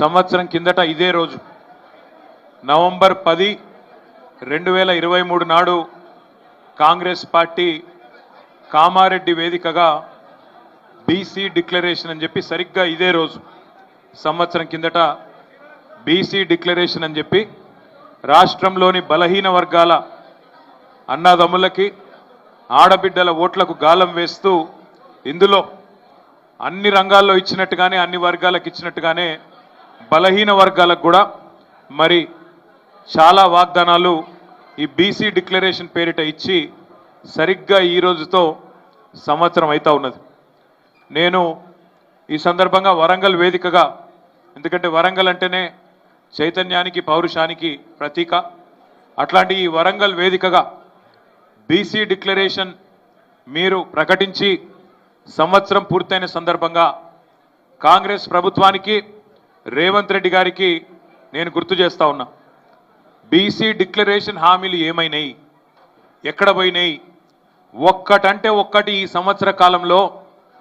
సంవత్సరం కిందట ఇదే రోజు. నవంబర్ పది రెండు వేల ఇరవై మూడు నాడు కాంగ్రెస్ పార్టీ కామారెడ్డి వేదికగా బీసీ డిక్లరేషన్ అని చెప్పి సరిగ్గా ఇదే రోజు. సంవత్సరం కిందట బీసీ డిక్లరేషన్ అని చెప్పి రాష్ట్రంలోని బలహీన వర్గాల అన్నదమ్ములకి ఆడబిడ్డల ఓట్లకు గాలం వేస్తూ ఇందులో అన్ని రంగాల్లో ఇచ్చినట్టుగానే అన్ని వర్గాలకు ఇచ్చినట్టుగానే బలహీన వర్గాలకు కూడా మరి చాలా వాగ్దానాలు ఈ బీసీ డిక్లరేషన్ పేరిట ఇచ్చి సరిగ్గా ఈ రోజుతో సంవత్సరం అవుతా ఉన్నది. నేను ఈ సందర్భంగా వరంగల్ వేదికగా ఎందుకంటే వరంగల్ అంటేనే చైతన్యానికి పౌరుషానికి ప్రతీక. అట్లాంటి ఈ వరంగల్ వేదికగా బీసీ డిక్లరేషన్ మీరు ప్రకటించి సంవత్సరం పూర్తయిన సందర్భంగా కాంగ్రెస్ ప్రభుత్వానికి రేవంత్ రెడ్డి గారికి నేను గుర్తు చేస్తా ఉన్నా. బీసీ డిక్లరేషన్ హామీలు ఏమైనాయి? ఎక్కడ పోయినాయి? ఒక్కటంటే ఒక్కటి ఈ సంవత్సర కాలంలో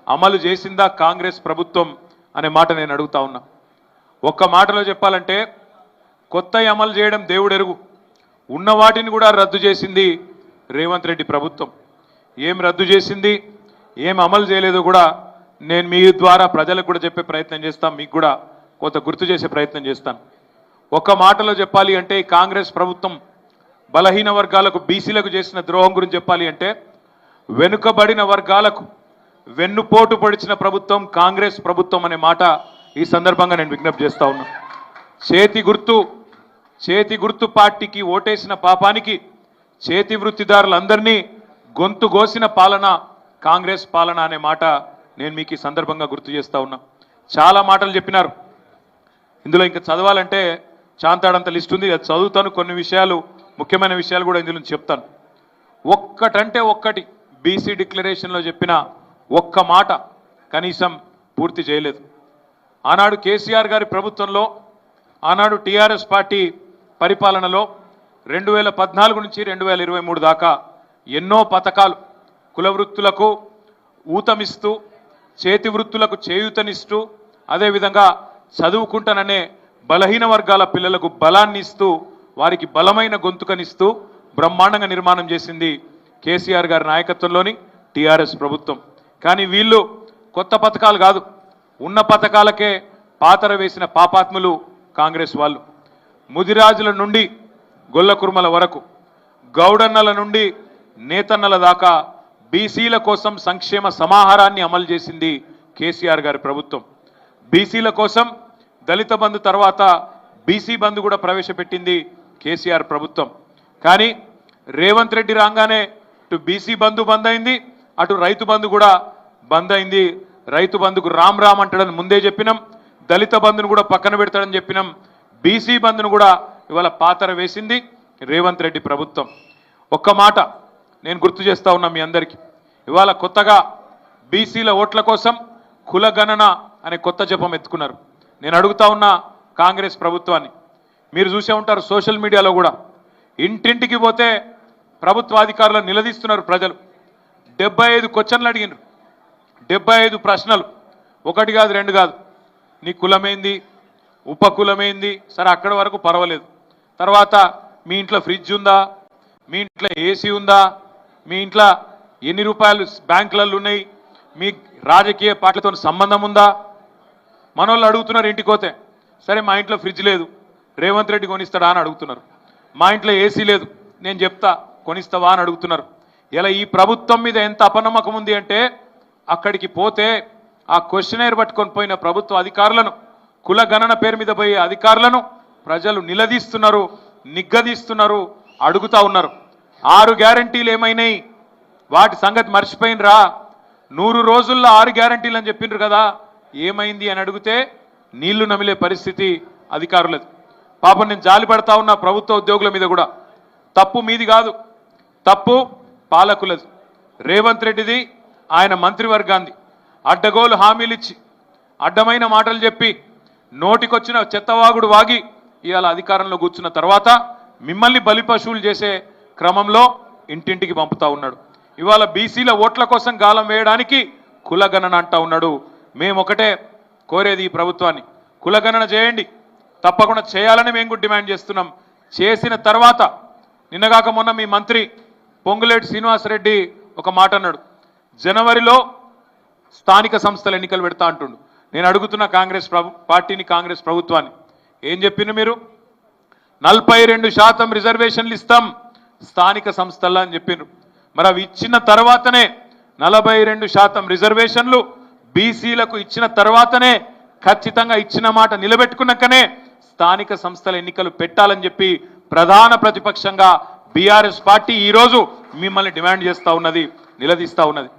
అమలు చేసిందా కాంగ్రెస్ ప్రభుత్వం అనే మాట నేను అడుగుతా ఉన్నా. ఒక్క మాటలో చెప్పాలంటే కొత్త అమలు చేయడం దేవుడెరుగు. ఉన్న వాటిని కూడా రద్దు చేసింది రేవంత్ రెడ్డి ప్రభుత్వం. ఏం రద్దు చేసింది? ఏం అమలు చేయలేదో కూడా నేను మీ ద్వారా ప్రజలకు కూడా చెప్పే ప్రయత్నం చేస్తాను మీకు కూడా కొంత గుర్తు చేసే ప్రయత్నం చేస్తాను. ఒక మాటలో చెప్పాలి అంటే కాంగ్రెస్ ప్రభుత్వం బలహీన వర్గాలకు బీసీలకు చేసిన ద్రోహం గురించి చెప్పాలి అంటే వెనుకబడిన వర్గాలకు వెన్నుపోటు పొడిచిన ప్రభుత్వం కాంగ్రెస్ ప్రభుత్వం అనే మాట ఈ సందర్భంగా నేను విజ్ఞప్తి చేస్తా ఉన్నా. చేతి గుర్తు చేతి గుర్తు పార్టీకి ఓటేసిన పాపానికి చేతి వృత్తిదారులందరినీ గొంతు గోసిన పాలన కాంగ్రెస్ పాలన అనే మాట నేను మీకు ఈ సందర్భంగా గుర్తు చేస్తా ఉన్నా. చాలా మాటలు చెప్పినారు. ఇందులో ఇంకా చదవాలంటే చాంతాడంత లిస్ట్ ఉంది. అది చదువుతాను. కొన్ని విషయాలు ముఖ్యమైన విషయాలు కూడా ఇందులో చెప్తాను. ఒక్కటంటే ఒక్కటి బీసీ డిక్లరేషన్లో చెప్పిన ఒక్క మాట కనీసం పూర్తి చేయలేదు. ఆనాడు కేసీఆర్ గారి ప్రభుత్వంలో ఆనాడు టీఆర్ఎస్ పార్టీ పరిపాలనలో రెండు వేల పద్నాలుగు నుంచి రెండు వేల ఇరవై మూడు దాకా ఎన్నో పథకాలు కుల వృత్తులకు ఊతమిస్తూ చేతి వృత్తులకు చేయూతనిస్తూ అదేవిధంగా చదువుకుంటాననే బలహీన వర్గాల పిల్లలకు బలాన్ని ఇస్తూ వారికి బలమైన గొంతుకనిస్తూ బ్రహ్మాండంగా నిర్మాణం చేసింది కేసీఆర్ గారి నాయకత్వంలోని టీఆర్ఎస్ ప్రభుత్వం. కానీ వీళ్ళు కొత్త పథకాలు కాదు. ఉన్న పథకాలకే పాతర వేసిన పాపాత్ములు కాంగ్రెస్ వాళ్ళు. ముదిరాజుల నుండి గొల్లకుర్మల వరకు గౌడన్నల నుండి నేతన్నల దాకా బీసీల కోసం సంక్షేమ సమాహారాన్ని అమలు చేసింది కేసీఆర్ గారి ప్రభుత్వం. బీసీల కోసం దళిత బంధు తర్వాత బీసీ బంధు కూడా ప్రవేశపెట్టింది కేసీఆర్ ప్రభుత్వం. కానీ రేవంత్ రెడ్డి రాగానే ఇటు బీసీ బంధు బంద్ అయింది అటు రైతు బంధు కూడా బంద్ అయింది రైతు బంధుకు రామ్ రామ్ అంటాడని ముందే చెప్పినాం దళిత బంధును కూడా పక్కన పెడతాడని చెప్పినాం. బీసీ బంధును కూడా ఇవాళ పాతర వేసింది రేవంత్ రెడ్డి ప్రభుత్వం. ఒక్క మాట నేను గుర్తు చేస్తా ఉన్నా మీ అందరికీ. ఇవాళ కొత్తగా బీసీల ఓట్ల కోసం కులగణన అనే కొత్త జపం ఎత్తుకున్నారు. నేను అడుగుతా ఉన్నా కాంగ్రెస్ ప్రభుత్వాన్ని. మీరు చూసే ఉంటారు సోషల్ మీడియాలో కూడా. ఇంటింటికి పోతే ప్రభుత్వ అధికారులను నిలదీస్తున్నారు ప్రజలు. డెబ్బై ఐదు క్వశ్చన్లు అడిగినారు. డెబ్బై ఐదు ప్రశ్నలు. ఒకటి కాదు రెండు కాదు. నీ కులమైంది? ఉపకులమైంది సరే అక్కడి వరకు పర్వాలేదు. తర్వాత మీ ఇంట్లో ఫ్రిడ్జ్ ఉందా? మీ ఇంట్లో ఏసీ ఉందా? మీ ఇంట్లో ఎన్ని రూపాయలు బ్యాంకులలో ఉన్నాయి? మీ రాజకీయ పార్టీలతో సంబంధం ఉందా? మనోళ్ళు అడుగుతున్నారు ఇంటికి పోతే సరే మా ఇంట్లో ఫ్రిడ్జ్ లేదు రేవంత్ రెడ్డి కొనిస్తాడా అని అడుగుతున్నారు. మా ఇంట్లో ఏసీ లేదు నేను చెప్తా కొనిస్తావా అని అడుగుతున్నారు. ఇలా ఈ ప్రభుత్వం మీద ఎంత అపనమ్మకం ఉంది అంటే అక్కడికి పోతే ఆ క్వశ్చనేర్ పట్టుకొని పోయిన ప్రభుత్వ అధికారులను కుల గణన పేరు మీద పోయే అధికారులను ప్రజలు నిలదీస్తున్నారు నిగ్గదీస్తున్నారు అడుగుతా ఉన్నారు. ఆరు గ్యారంటీలు ఏమైనాయి? వాటి సంగతి మర్చిపోయినరా? నూరు రోజుల్లో ఆరు గ్యారంటీలు అని చెప్పిండ్రు కదా? ఏమైంది అని అడిగితే నీళ్ళు నమిలే పరిస్థితి అధికారులది. పాపం నేను జాలి పడతా ఉన్న ప్రభుత్వ ఉద్యోగుల మీద కూడా. తప్పు మీది కాదు. తప్పు పాలకులది. రేవంత్ రెడ్డిది ఆయన మంత్రివర్గాంది. అడ్డగోలు హామీలు ఇచ్చి అడ్డమైన మాటలు చెప్పి నోటికొచ్చిన చెత్తవాగుడు వాగి ఇవాళ అధికారంలో కూర్చున్న తర్వాత మిమ్మల్ని బలి పశువులు చేసే క్రమంలో ఇంటింటికి పంపుతా ఉన్నాడు. ఇవాళ బీసీల ఓట్ల కోసం గాలం వేయడానికి కులగణన అంటా ఉన్నాడు మేము ఒకటే కోరేది ఈ ప్రభుత్వాన్ని. కులగణన చేయండి. తప్పకుండా చేయాలని మేము కూడా డిమాండ్ చేస్తున్నాం. చేసిన తర్వాత నిన్నగాక మొన్న మీ మంత్రి పొంగులేటి శ్రీనివాసరెడ్డి ఒక మాట అన్నాడు. జనవరిలో స్థానిక సంస్థల ఎన్నికలు పెడతా అంటుండు. నేను అడుగుతున్న కాంగ్రెస్ ప్రభు పార్టీని కాంగ్రెస్ ప్రభుత్వాన్ని. ఏం చెప్పిండ్రు మీరు? నలభై రెండు శాతం రిజర్వేషన్లు ఇస్తాం స్థానిక సంస్థల్లో అని చెప్పిండ్రు. మరి అవి ఇచ్చిన తర్వాతనే నలభై రెండు శాతం రిజర్వేషన్లు బీసీలకు ఇచ్చిన తర్వాతనే ఖచ్చితంగా ఇచ్చిన మాట నిలబెట్టుకున్నాకనే స్థానిక సంస్థల ఎన్నికలు పెట్టాలని చెప్పి ప్రధాన ప్రతిపక్షంగా బీఆర్ఎస్ పార్టీ ఈరోజు మిమ్మల్ని డిమాండ్ చేస్తా ఉన్నది నిలదీస్తా ఉన్నది.